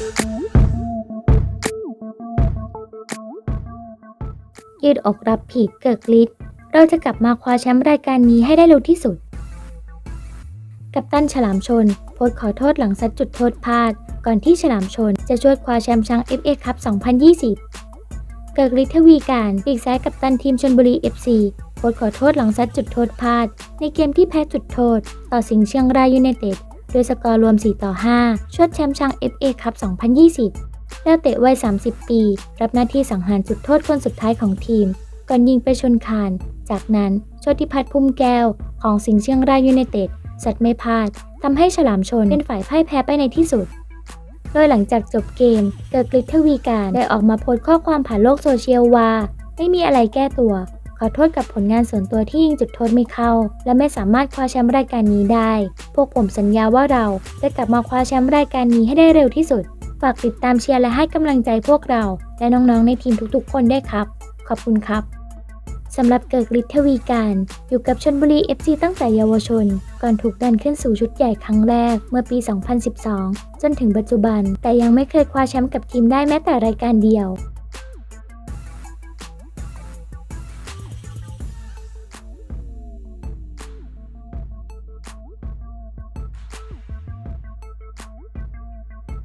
ยืดอกรับผิดเกิดฤทธิ์เราจะกลับมาคว้าแชมป์รายการนี้ให้ได้เร็วที่สุด กัปตันฉลามชน โพสขอโทษหลังซัดจุดโทษพลาด ก่อนที่ฉลามชนจะช่วยคว้าแชมป์ช้าง FA คัพ 2020 เกิดฤทธิ์ทวีการปีกซ้ายกัปตันทีมชนบุรี FC โพสขอโทษหลังซัดจุดโทษพลาด ในเกมที่แพ้จุดโทษ ต่อสิงห์เชียงรายยูไนเต็ด ด้วยสกอร์รวม 4 ต่อ 5 ชวดแชมป์ช้าง FA คัพ 2020 แล้วเตะวัย 30 ปี รับหน้าที่สังหารจุดโทษคนสุดท้ายของทีม ก่อนยิงไปชนคาน จากนั้นโชติพัฒน์พุ่มแก้ว ของสิงห์เชียงรายยูไนเต็ดสัตว์ไม่พลาดทำให้ฉลามชนเป็นฝ่ายพ่ายแพ้ไปในที่สุด โดยหลังจากจบเกม เกิดกฤษทวีการได้ออกมาโพสต์ข้อความผ่านโลกโซเชียลว่า ไม่มีอะไรแก้ตัว ขอโทษกับผลงานส่วนตัวที่ยิงจุดโทษไม่เข้า และไม่สามารถคว้าแชมป์รายการนี้ได้ พวกผมสัญญาว่าเราจะกลับมาคว้าแชมป์รายการนี้ให้ได้เร็วที่สุด ฝากติดตามเชียร์และให้กำลังใจพวกเรา และน้องๆในทีมทุกๆ คนได้ครับ ขอบคุณครับสำหรับเกิดฤทธิ์ทวีการ อยู่กับชนบุรี FC ตั้งแต่เยาวชน ก่อนถูกดันขึ้นสู่ชุดใหญ่ครั้งแรกเมื่อปี 2012 จนถึงปัจจุบัน แต่ยังไม่เคยคว้าแชมป์กับทีมได้แม้แต่รายการเดียว